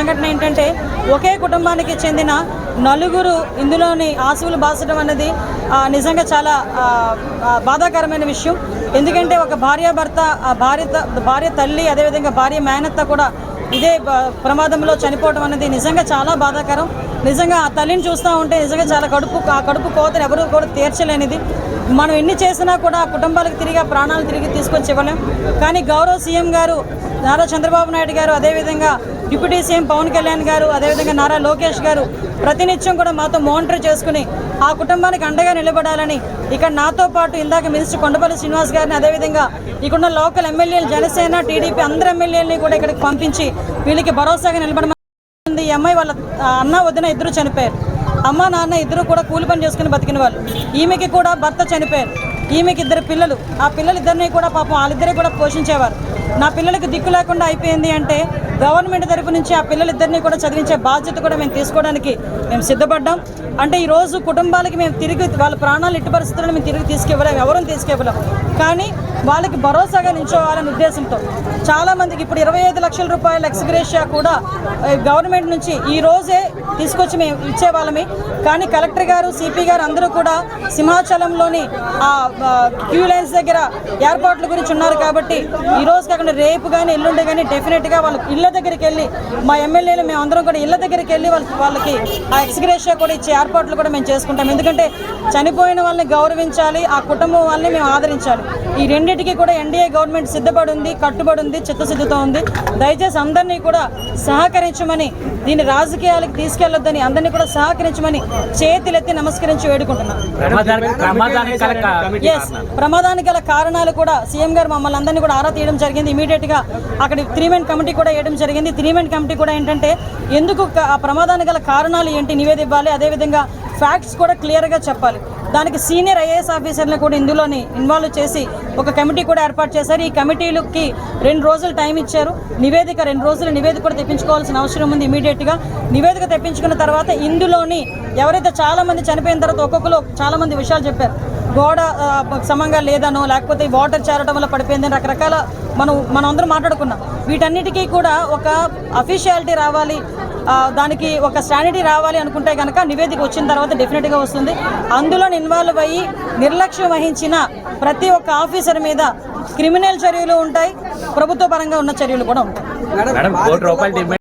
సంఘటన ఏంటంటే ఒకే కుటుంబానికి చెందిన నలుగురు ఇందులోని ఆశువులు బాసడం అన్నది నిజంగా చాలా బాధాకరమైన విషయం. ఎందుకంటే ఒక భార్యాభర్త భార్య భార్య తల్లి అదేవిధంగా భార్య మేనత్త కూడా ఇదే ప్రమాదంలో చనిపోవడం అనేది నిజంగా చాలా బాధాకరం. నిజంగా ఆ తల్లిని చూస్తూ ఉంటే నిజంగా చాలా కడుపు ఆ కడుపు కోతను ఎవరు కూడా తీర్చలేనిది. మనం ఎన్ని చేసినా కూడా ఆ కుటుంబాలకు తిరిగి ప్రాణాలు తిరిగి తీసుకొచ్చి ఇవ్వలేం. కానీ గౌరవ సీఎం గారు నారా చంద్రబాబు నాయుడు గారు అదేవిధంగా డిప్యూటీ సీఎం పవన్ కళ్యాణ్ గారు అదేవిధంగా నారా లోకేష్ గారు ప్రతినిత్యం కూడా మాతో మానిటర్ చేసుకుని ఆ కుటుంబానికి అండగా నిలబడాలని ఇక్కడ నాతో పాటు ఇందాక మినిస్టర్ కొండపల్లి శ్రీనివాస్ గారిని అదేవిధంగా ఇక్కడ లోకల్ ఎమ్మెల్యేలు జనసేన టీడీపీ అందరు ఎమ్మెల్యేలని కూడా ఇక్కడికి పంపించి వీళ్ళకి భరోసాగా నిలబడమని ఈ అమ్మాయి వాళ్ళ అన్న వదిన ఇద్దరు చనిపోయారు. అమ్మ నాన్న ఇద్దరు కూడా కూలి పని చేసుకుని బతికిన వాళ్ళు. ఈమెకి కూడా భర్త చనిపోయారు. ఈమెకి ఇద్దరు పిల్లలు. ఆ పిల్లలిద్దరిని కూడా పాపం వాళ్ళిద్దరే కూడా పోషించేవారు. నా పిల్లలకి దిక్కు లేకుండా అయిపోయింది అంటే గవర్నమెంట్ తరపు నుంచి ఆ పిల్లలిద్దరిని కూడా చదివించే బాధ్యత కూడా మేము తీసుకోవడానికి మేము సిద్ధపడ్డాం. అంటే ఈ రోజు కుటుంబాలకి మేము తిరిగి వాళ్ళ ప్రాణాలు ఇటు పరిస్థితులను మేము తిరిగి తీసుకెళ్ళలేం ఎవరూ తీసుకెళ్ళలేం కానీ వాళ్ళకి భరోసాగా నిల్చోవాలనే ఉద్దేశంతో చాలా మందికి ఇప్పుడు ఇరవై ఐదు లక్షల రూపాయల ఎక్స్గ్రేషియా కూడా గవర్నమెంట్ నుంచి ఈ రోజే తీసుకొచ్చి మేము ఇచ్చేవాళ్ళమే. కానీ కలెక్టర్ గారు సిపి గారు అందరూ కూడా సింహాచలంలోని ఆ క్యూ లైన్స్ దగ్గర ఏర్పాట్ల గురించి ఉన్నారు కాబట్టి ఈ రోజు కాకుండా రేపు కానీ ఎల్లుండి కానీ డెఫినెట్గా వాళ్ళ ఇళ్ళ దగ్గరికి వెళ్ళి మా ఎమ్మెల్యేలు మేము అందరం కూడా ఇళ్ళ దగ్గరికి వెళ్ళి వాళ్ళ వాళ్ళకి ఆ ఎక్స్గ్రేషియా కూడా ఇచ్చే ఏర్పాట్లు కూడా మేము చేసుకుంటాం. ఎందుకంటే చనిపోయిన వాళ్ళని గౌరవించాలి ఆ కుటుంబం వాళ్ళని మేము ఆదరించాలి. ఈ రెండింటికి కూడా ఎన్డీఏ గవర్నమెంట్ సిద్ధపడి ఉంది కట్టుబడి ఉంది చిత్తశుద్ధితో ఉంది. దయచేసి అందరినీ కూడా సహకరించమని దీన్ని రాజకీయాలకు తీసుకెళ్ళొద్దని అందరినీ కూడా సహకరించమని చేతులెత్తి నమస్కరించి వేడుకుంటున్నాను ప్రమాదానికి గల కా- ఎస్ ప్రమాదానికి గల కారణాలు కూడా సీఎం గారు మమ్మల్ని అందరినీ కూడా ఆరా తీయడం జరిగింది. ఇమీడియట్గా అక్కడ త్రీ మెన్ కమిటీ కూడా వేయడం జరిగింది. త్రీ మెన్ కమిటీ కూడా ఏంటంటే ఎందుకు ఆ ప్రమాదానికి గల కారణాలు ఏంటి? నివేది ఇవ్వాలి. అదేవిధంగా ఫ్యాక్ట్స్ కూడా క్లియర్గా చెప్పాలి. దానికి సీనియర్ ఐఏఎస్ ఆఫీసర్లు కూడా ఇందులోని ఇన్వాల్వ్ చేసి ఒక కమిటీ కూడా ఏర్పాటు చేశారు. ఈ కమిటీలకి రెండు రోజులు టైం ఇచ్చారు. నివేదిక రెండు రోజులు నివేదిక కూడా తెప్పించుకోవాల్సిన అవసరం ఉంది ఇమీడియట్గా నివేదిక తెప్పించుకున్న తర్వాత ఇందులోని ఎవరైతే చాలా మంది చనిపోయిన తర్వాత ఒక్కొక్కరు చాలామంది విషయాలు చెప్పారు. గోడ సమంగా లేదనో లేకపోతే వాటర్ చేరడం వల్ల పడిపోయిందని రకరకాల మనం మనం అందరం మాట్లాడుకున్నాం. వీటన్నిటికీ కూడా ఒక అఫీషియాలిటీ రావాలి. దానికి ఒక స్టాండర్టీ రావాలి అనుకుంటే కనుక నివేదిక వచ్చిన తర్వాత డెఫినెట్గా వస్తుంది. అందులో ఇన్వాల్వ్ అయ్యి నిర్లక్ష్యం వహించిన ప్రతి ఒక్క ఆఫీసర్ మీద క్రిమినల్ చర్యలు ఉంటాయి. ప్రభుత్వ పరంగా ఉన్న చర్యలు కూడా ఉంటాయి.